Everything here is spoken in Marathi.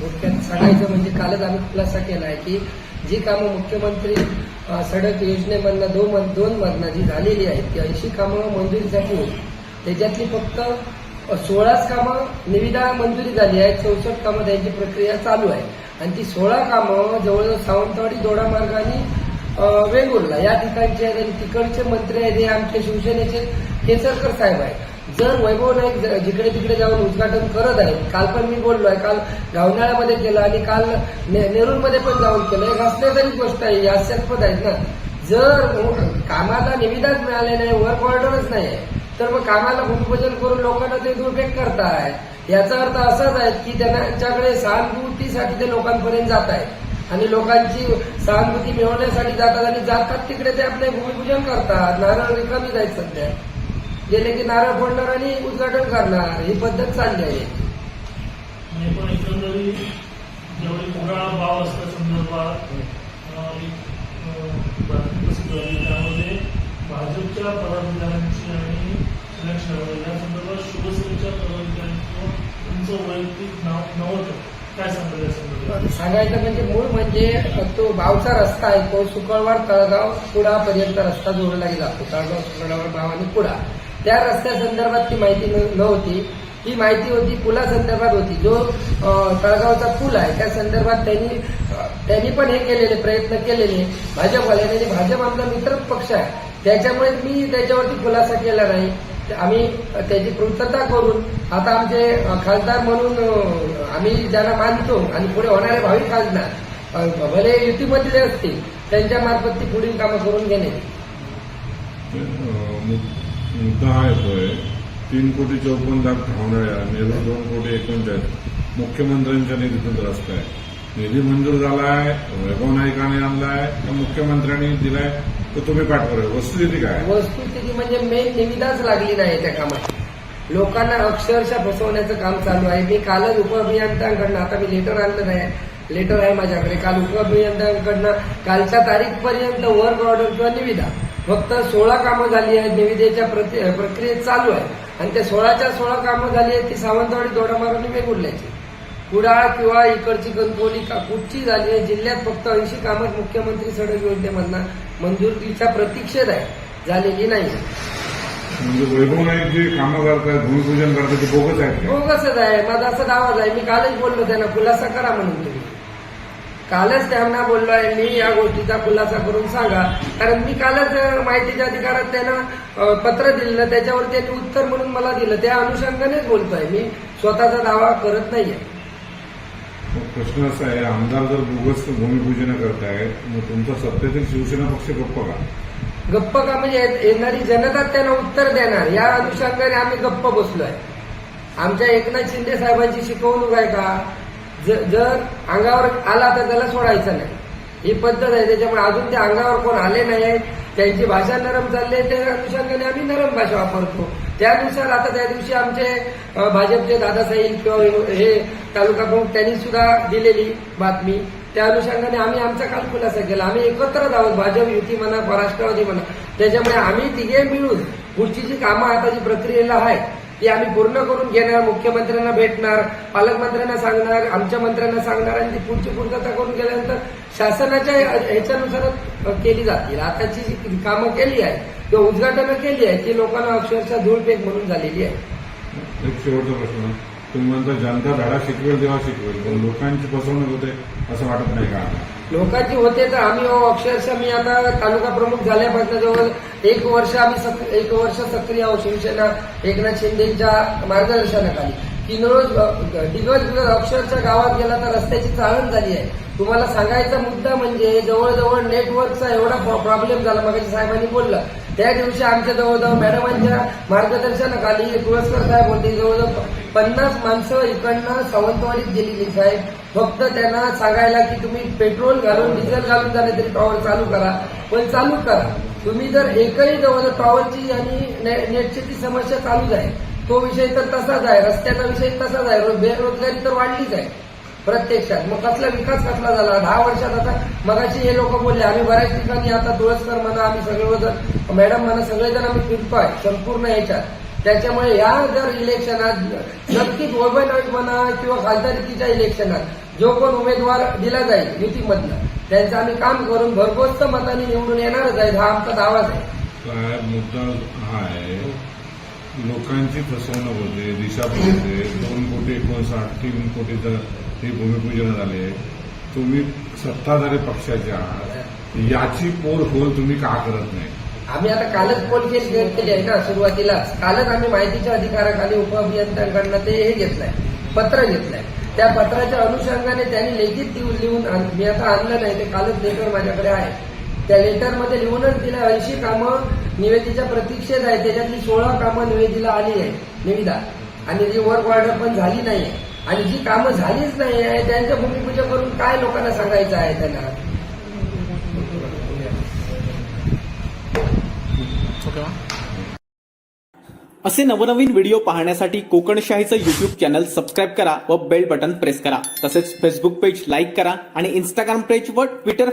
थोडक्यात सांगायचं म्हणजे कालच आम्ही खुलासा केला आहे की जी कामं मुख्यमंत्री सडक योजनेमधनं दोन मध- दोन मधनं जी झालेली आहेत ती ऐंशी कामं मंजुरीसाठी होती त्याच्यातली फक्त सोळाच कामं निविदा मंजुरी झाली आहे चौसष्ट कामं त्यांची प्रक्रिया चालू आहे. आणि ती सोळा कामं जवळजवळ सावंतवाडी दोडामार्ग आणि वेंगुर्ला या ठिकाणचे आहेत आणि तिकडचे मंत्री आहेत हे आमचे शिवसेनेचे केसरकर साहेब आहेत. जर वैभव नाईक जिकडे तिकडे जाऊन उद्घाटन करत आहेत काल पण मी बोललो आहे काल गावनाळ्यामध्ये केलं आणि काल ने- नेरूरमध्ये पण जाऊन केलं. एक घासण्यासारीच गोष्ट आहे हास्यास्पद आहेत ना. जर कामाला निविदाच मिळाले नाही वर्क ऑर्डरच नाही तर मग कामाला भूमिपूजन करून लोकांना ते दुर्भेट करताय. याचा अर्थ असाच आहे की त्यांच्याकडे सहानुभूतीसाठी ते लोकांपर्यंत जात आहेत आणि लोकांची सहानुभूती मिळवण्यासाठी जातात आणि जातात तिकडे ते आपले भूमिपूजन करतात. नारळ रिकामी जायचं सध्या. गेले की नारळ फोडणार आणि उद्घाटन करणार. ही पद्धत चालली आहे. नाही पण एकंदरीत जेवढे पुरा भाव असल्या संदर्भात त्यामध्ये भाजपच्या पदाधिकाऱ्यांची आणि या संदर्भात शिवसेनेच्या पदाधिकाऱ्यांचं तुमचं वैयक्तिक नाव नव्हतं. सांगायचं म्हणजे मूळ म्हणजे तो भावचा रस्ता आहे. तो सुकळवाड तळगाव कुडापर्यंत रस्ता जोडला गेला. तळगाव सुकळवाड भाव आणि कुडा. त्या रस्त्या संदर्भात ती माहिती न- नव्हती. ही माहिती होती पुलासंदर्भात होती. जो तळगावचा पूल आहे त्या संदर्भात त्यांनी त्यांनी पण हे केलेले प्रयत्न केलेले. भाजपवाल्यांनी आणि भाजप आमचा मित्र पक्ष आहे. त्याच्यामुळे मी त्याच्यावरती खुलासा केला नाही. आम्ही त्याची पूर्तता करून आता आमचे खासदार म्हणून आम्ही ज्यांना मानतो आणि पुढे होणारे भावी खासदार भले युतीमधले असतील त्यांच्या मार्फत ती पुढील कामं करून घेणे. मुद्दा हा येतोय तीन कोटी चौपन्न लाख धावणाऱ्या नेहरू दोन कोटी एकोणचाळीस. मुख्यमंत्र्यांच्या निधीतून रस्ता आहे. निधी मंजूर झालाय वैभव नाईकाने आणलाय का मुख्यमंत्र्यांनी दिलाय तर तुम्ही पाठवा वस्तुस्थिती काय वस्तुस्थिती म्हणजे मेन निविदाच लागली नाही त्या कामात. लोकांना अक्षरशः फसवण्याचं काम चालू आहे. मी कालच उपअभियंत्यांकडनं आता मी लेटर आणलं नाही. लेटर आहे माझ्याकडे. काल उपअभियंत्यांकडनं कालच्या तारीखपर्यंत वर्क ऑर्डर किंवा निविदा. फक्त सोळा कामं झाली आहेत निविदेच्या प्रक्रियेत चालू आहे आणि त्या सोळाच्या सोळा कामं झाली आहेत ती सावंतवाडी दोडामार्गाने वेगुडल्याची कुडाळ किंवा इकडची कणकोली का कुठची झाली आहे जिल्ह्यात फक्त ऐंशी कामं मुख्यमंत्री सडक योजनेमधनं. मंजुरीच्या प्रतीक्षेत आहे. झालेली नाही. म्हणजे वैभव जे कामं करतायत भूमिपूजन करतात ते बोगस आहेत हो? कसंच आहे. माझा असा दावाच आहे. मी कालच बोललो त्यांना खुलासा करा म्हणून तुम्ही. कालच त्यांना बोललो आहे मी या गोष्टीचा खुलासा करून सांगा. कारण मी कालच माहितीच्या अधिकारात त्यांना पत्र दिलं त्याच्यावर त्यांनी उत्तर म्हणून मला दिलं. त्या अनुषंगानेच बोलतोय मी. स्वतःचा दावा करत नाहीये. प्रश्न असा आहे आमदार जर बोगस भूमिपूजन करतायत मग तुमचा सत्तेतील शिवसेना पक्ष गप्प का? गप्प का? म्हणजे येणारी जनता त्यांना उत्तर देणार. या अनुषंगाने आम्ही गप्प बसलोय. आमच्या एकनाथ शिंदे साहेबांची शिकवणूक आहे का? जर अंगावर आला तर त्याला सोडायचं नाही. ही पद्धत आहे त्याच्यामुळे अजून ते अंगावर कोण आले नाही आहेत त्यांची भाषा नरम चालली आहे त्या अनुषंगाने आम्ही नरम भाषा वापरतो. त्यानुसार आता त्या दिवशी आमचे भाजपचे दादासाहेब किंवा हे तालुका प्रमुख त्यांनी सुद्धा दिलेली बातमी. त्या अनुषंगाने आम्ही आमचा काल खुलासा केला. आम्ही एकत्रच आहोत भाजप युती म्हणा राष्ट्रवादी म्हणा. त्याच्यामुळे आम्ही तिघे मिळून पुढची जी कामं आता जी प्रक्रियेला आहे ती आम्ही पूर्ण करून घेणार मुख्यमंत्र्यांना भेटणार पालकमंत्र्यांना सांगणार आमच्या मंत्र्यांना सांगणार आणि ती पुढची पूर्तता करून गेल्यानंतर शासनाच्या ह्याच्यानुसार केली जातील. आताची जी कामं केली आहे किंवा उद्घाटनं केली आहे ती लोकांना अक्षरशः धूळपेक म्हणून झालेली आहे. एक शेवटचा प्रश्न. तुम्ही म्हणता जनता धडा शिकवेल तेव्हा शिकवेल पण लोकांची फसवणूक होते असं वाटत नाही का? लोकांची होते तर आम्ही हो, अक्षरशः मी आता तालुका प्रमुख झाल्यापासून जवळ एक वर्ष आम्ही एक वर्ष सक्रिय आहोत शिवसेना एकनाथ शिंदेच्या मार्गदर्शनाखाली. किनरोज दिवस दिवस अक्षरशः गावात गेला तर रस्त्याची चाळण झाली आहे. तुम्हाला सांगायचा मुद्दा म्हणजे जवळजवळ नेटवर्कचा एवढा प्रॉब्लेम झाला मग साहेबांनी बोललं. त्या दिवशी आमच्या जवळजवळ मॅडमांच्या मार्गदर्शनाखाली तुळसकर साहेब होते. जवळजवळ पन्नास माणसं इकडनं सावंतवाडीत गेलेली साहेब. फक्त त्यांना सांगायला की तुम्ही पेट्रोल घालून डिझेल घालून झाले तरी टॉवर चालू करा. पण चालू करा. तुम्ही जर एकही जवळ टॉवरची आणि ने- नेटची ती समस्या चालूच आहे. तो विषय तर तसाच आहे. रस्त्याचा विषय तसाच आहे. बेरोजगारी तर वाढलीच आहे. प्रत्यक्षात. मग कसला विकास कसला झाला? दहा वर्षात आता मगाशी हे लोक बोलले आम्ही बऱ्याच ठिकाणी आता तुळसकर म्हणा आम्ही सगळेजण मॅडम म्हणा सगळेजण आम्ही फिरतोय संपूर्ण याच्यात. त्याच्यामुळे या जर इलेक्शनात नक्कीच वैभव म्हणा किंवा खासदारकीच्या इलेक्शनात जो कोण उमेदवार दिला जाईल युतीमधनं त्यांचं आम्ही काम करून भरघोस मताने निवडून येणारच आहे हा आमचा दावाच आहे. मुद्दा हा आहे लोकांची फसवणूक होते दिशा होते दोन कोटी एकोणसाठ तीन कोटीचं हे भूमिपूजन झाले. तुम्ही सत्ताधारी पक्षाच्या आहात. याची पोल होल तुम्ही का करत नाही? आम्ही आता कालच पोल केस केली आहे ना सुरुवातीला. कालच आम्ही माहितीच्या अधिकाराखाली उपअभियंत्यांकडनं ते हे घेतलंय पत्र घेतलंय त्या पत्राच्या अनुषंगाने त्यांनी लेखित लिहून लिहून मी आता आणलं नाही ते कालच लेटर माझ्याकडे आहे. त्या लेटरमध्ये लिहूनच दिल्या ऐंशी कामं निवेदीच्या प्रतीक्षेत आहे. त्याच्यातली सोळा कामं निवेदीला आली आहे निविदा. आणि ती वर्क ऑर्डर पण झाली नाहीये. आणि जी कामं झालीच नाही आहे त्यांचं भूमिपूजन करून काय लोकांना सांगायचं आहे त्यांना? असे नवनवीन व्हिडिओ पाहण्यासाठी कोकणशाहीचं युट्यूब चॅनल सबस्क्राईब करा व बेल बटन प्रेस करा. तसेच फेसबुक पेज लाईक करा आणि इंस्टाग्राम पेज व ट्विटर